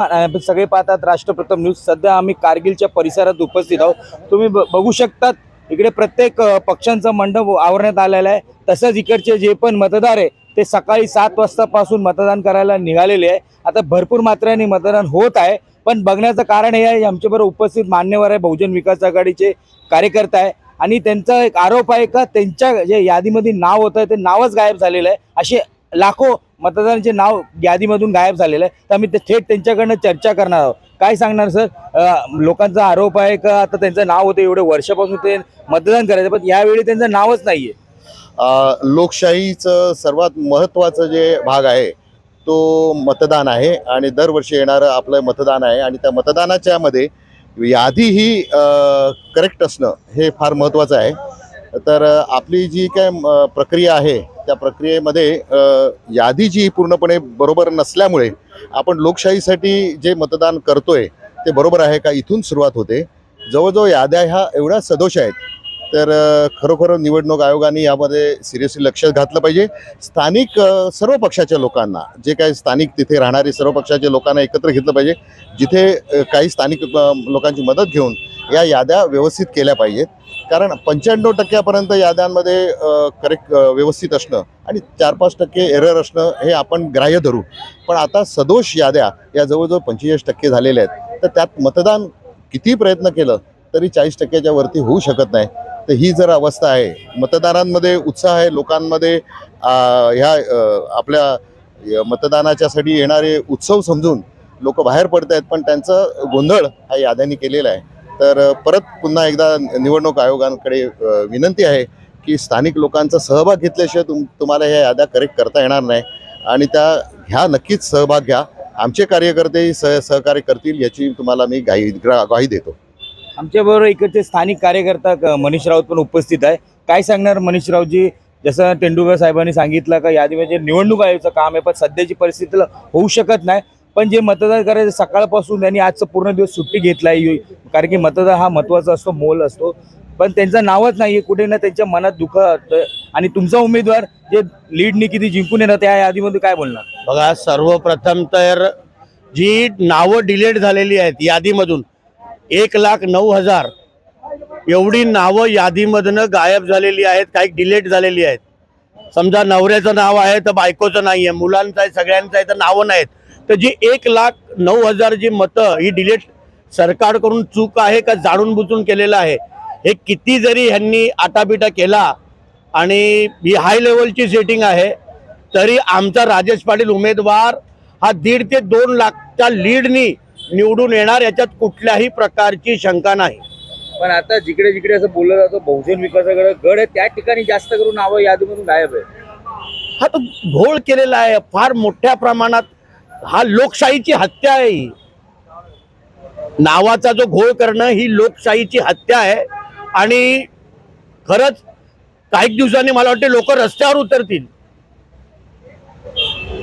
सगळे पाहतात राष्ट्रप्रथम न्यूज. सध्या आम्ही कारगिलच्या परिसरात उपस्थित आहोत. तुम्ही ब- बघू शकतात इकडे प्रत्येक पक्षांचं मंडप आवरण्यात आलेला आहे. तसंच इकडचे जे पण मतदार आहे ते सकाळी सात वाजतापासून मतदान करायला निघालेले आहे. आता भरपूर मात्राने मतदान होत आहे पण बघण्याचं कारण हे आहे आमच्याबरोबर उपस्थित मान्यवर आहे बहुजन विकास आघाडीचे कार्यकर्ता आहे. आणि त्यांचा एक आरोप आहे का त्यांच्या जे यादीमध्ये नाव होतं ते नावच गायब झालेलं आहे. असे लाखो मतदारांचे नाव यादीमधून गायब झालेलं आहे. तर आम्ही ते थेट त्यांच्याकडनं चर्चा करणार आहोत. काय सांगणार सर? लोकांचा आरोप आहे का? आता त्यांचं नाव होतं एवढे वर्षापासून ते मतदान करायचं पण यावेळी त्यांचं नावच नाही आहे लोकशाहीचं सर्वात महत्त्वाचं जे भाग आहे तो मतदान आहे आणि दरवर्षी येणारं आपलं मतदान आहे आणि त्या मतदानाच्या मध्ये यादी ही करेक्ट असणं हे फार महत्त्वाचं आहे. तर आपली जी काय म, प्रक्रिया आहे त्या प्रक्रियेमध्ये यादी जी पूर्णपणे बरोबर नसल्यामुळे आपण लोकशाहीसाठी जे मतदान करतोय ते बरोबर आहे का? इथून सुरुवात होते. जवळजवळ याद्या ह्या एवढ्या सदोष आहेत. तर खरोखर निवडणूक आयोगाने यामध्ये सिरियसली लक्ष घातलं पाहिजे. स्थानिक सर्व पक्षाच्या लोकांना जे काही स्थानिक तिथे राहणारे सर्व पक्षाच्या लोकांना एकत्र घेतलं पाहिजे. जिथे काही स्थानिक लोकांची मदत घेऊन या याद्या व्यवस्थित केल्या पाहिजेत. कारण पंच्याण्णव टक्क्यापर्यंत याद्यांमध्ये करेक्ट व्यवस्थित असणं आणि चार पाच टक्के एरर असणं हे आपण ग्राह्य धरू. पण आता सदोष याद्या या जवळजवळ पंचेचाळीस टक्के झालेल्या आहेत. तर त्यात मतदान किती प्रयत्न केलं तरी चाळीस टक्क्याच्या वरती होऊ शकत नाही. तर ही जर अवस्था आहे मतदारांमध्ये उत्साह आहे लोकांमध्ये ह्या आपल्या मतदानाच्यासाठी येणारे उत्सव समजून लोक बाहेर पडत आहेत पण त्यांचं गोंधळ हा याद्यांनी केलेला आहे. तर परत पुन्हा एकदा निवडणूक आयोगांकडे विनंती आहे की स्थानिक लोकांचा सहभाग घेतल्याशिवाय तुम तुम्हाला ह्या याद्या करेक्ट करता येणार नाही. आणि त्या ह्या नक्कीच सहभाग घ्या. आमचे कार्यकर्तेही सह सहकार्य करतील याची तुम्हाला मी गाई ग्रा- ग्वाही देतो. आमच्याबरोबर इकडचे स्थानिक कार्यकर्ता मनीष राऊत पण उपस्थित आहे. काय सांगणार मनीष राऊतजी? जसं तेंडुलकर साहेबांनी सांगितलं का यादीमध्ये निवडणूक आयोगाचं काम आहे पण सध्याची परिस्थितीला होऊ शकत नाही. पण जे मतदान करायचं सकाळपासून त्यांनी आजचं पूर्ण दिवस सुट्टी घेतला आहे कारण की मतदान हा महत्त्वाचा असतो मोल असतो. पण त्यांचं नावच नाही कुठे ना त्यांच्या मनात दुःख आणि तुमचा उमेदवार जे लीडनी किती जिंकून येणार त्या यादीमध्ये काय बोलणार? बघा सर्वप्रथम तर जी नावं डिलीट झालेली आहेत यादीमधून एक लाख नऊ हजार एवढी नावं यादीमधनं गायब झालेली आहेत काही डिलीट झालेली आहेत. समजा नवऱ्याचं नाव आहे तर बायकोचं नाही आहे मुलांचं आहे सगळ्यांचं आहे तर नावं नाहीत. तर जी एक लाख नऊ हजार जी मतं ही डिलीट सरकारकडून चूक आहे का जाणून बुजून केलेलं आहे हे किती जरी ह्यांनी आटापिटा केला आणि ही हाय लेवलची सेटिंग आहे तरी आमचा राजेश पाटील उमेदवार हा दीड ते दोन लाखच्या लीडनी निवडून येणार याच्यात कुठल्याही प्रकारची शंका नाही. पण आता जिकडे जिकडे असं बोललं जातं बहुजन विकासाकडे गड आहे त्या ठिकाणी जास्त करून नावं यादीमधून गायब आहे हा तो घोळ केलेला आहे फार मोठ्या प्रमाणात हा लोकशाहीची हत्या आहे ही. नावाचा जो घोळ करणं ही लोकशाहीची हत्या आहे. आणि खरंच काही दिवसांनी मला वाटते लोक रस्त्यावर उतरतील.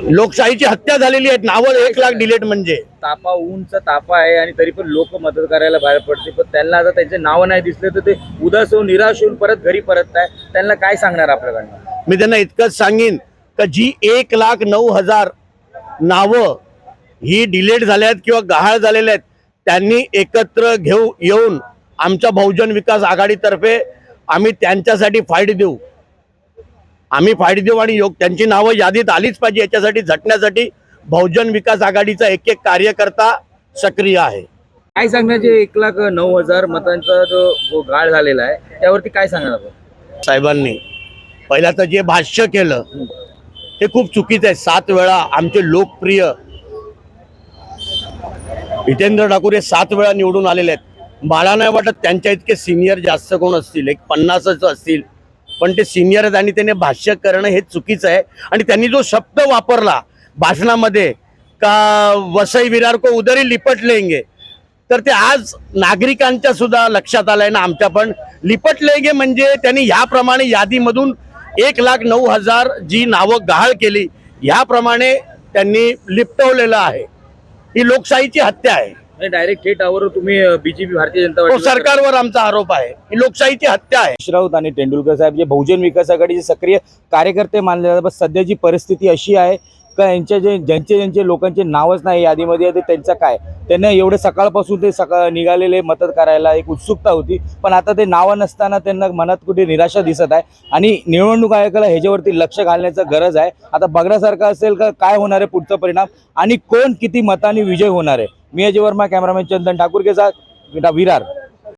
लोकशाहीची हत्या झालेली आहे. नावं एक लाख डिलेट म्हणजे. तापा ऊनचा तापा आहे आणि तरी पण लोक मदत करायला बाहेर पडते पण त्यांना आता त्यांचे नाव नाही दिसले तर ते उदास होऊन निराश होऊन परत घरी परत आहे त्यांना काय सांगणार आपल्याकडनं? मी त्यांना इतकंच सांगेन का जी एक लाख नऊ हजार नावं ही डिलेट झाल्या आहेत किंवा गहाळ झालेल्या आहेत त्यांनी एकत्र घेऊ येऊन आमच्या बहुजन विकास आघाडीतर्फे आम्ही त्यांच्यासाठी फाईट देऊ. आम्ही फाईट देऊ आणि योग त्यांची नावं यादीत आलीच पाहिजे याच्यासाठी झटण्यासाठी बहुजन विकास आघाडीचा एक एक कार्यकर्ता सक्रिय आहे. काय सांगणार जे एक लाख नऊ हजार मतांचा जो गाळ झालेला आहे त्यावरती काय सांगणार आपण? साहेबांनी पहिला तर जे भाष्य केलं हे खूप चुकीचं आहे. सात वेळा आमचे लोकप्रिय हितेंद्र ठाकूर हे सात वेळा निवडून आलेले आहेत. मला नाही वाटत त्यांच्या इतके सिनियर जास्त कोण असतील. एक पन्नासच असतील. पण ते सिनियर आहेत आणि त्याने भाष्य करणं हे चुकीचं आहे. आणि त्यांनी जो शब्द वापरला भाषणामध्ये का वसई विरार को उदरी लिपट लेंगे. तर ते आज नागरिकांच्या सुद्धा लक्षात आलंय ना आमच्या पण. लिपटलेंगे म्हणजे त्यांनी ह्याप्रमाणे यादीमधून एक लाख नऊ हजार जी नावं गहाळ केली ह्याप्रमाणे त्यांनी लिपटवलेलं आहे. ही लोकशाहीची हत्या आहे. डायरेक्ट थेट आवर तुम्ही बीजेपी भारतीय जनता तो पार्टी सरकारवर आमचा आरोप आहे. ही लोकशाहीची हत्या आहे. हरीश राऊत आणि तेंडुलकर साहेब जे बहुजन विकास आघाडीचे सक्रिय कार्यकर्ते मानले जातात पण सध्याची परिस्थिती अशी आहे का यांच्या जे ज्यांचे ज्यांचे लोकांचे नावच नाही यादीमध्ये ते त्यांचं काय? त्यांना एवढे सकाळपासून ते सकाळ निघालेले मदत करायला एक उत्सुकता होती पण आता ते नावं नसताना त्यांना मनात कुठे निराशा दिसत आहे. आणि निवडणूक आयोगाला ह्याच्यावरती लक्ष घालण्याचं गरज आहे. आता बघण्यासारखं असेल का काय होणार आहे पुढचा परिणाम? आणि कोण किती मताने विजय होणार आहे? मी अजय वर्मा कॅमेरामॅन चंदन ठाकूर के साथ विरार.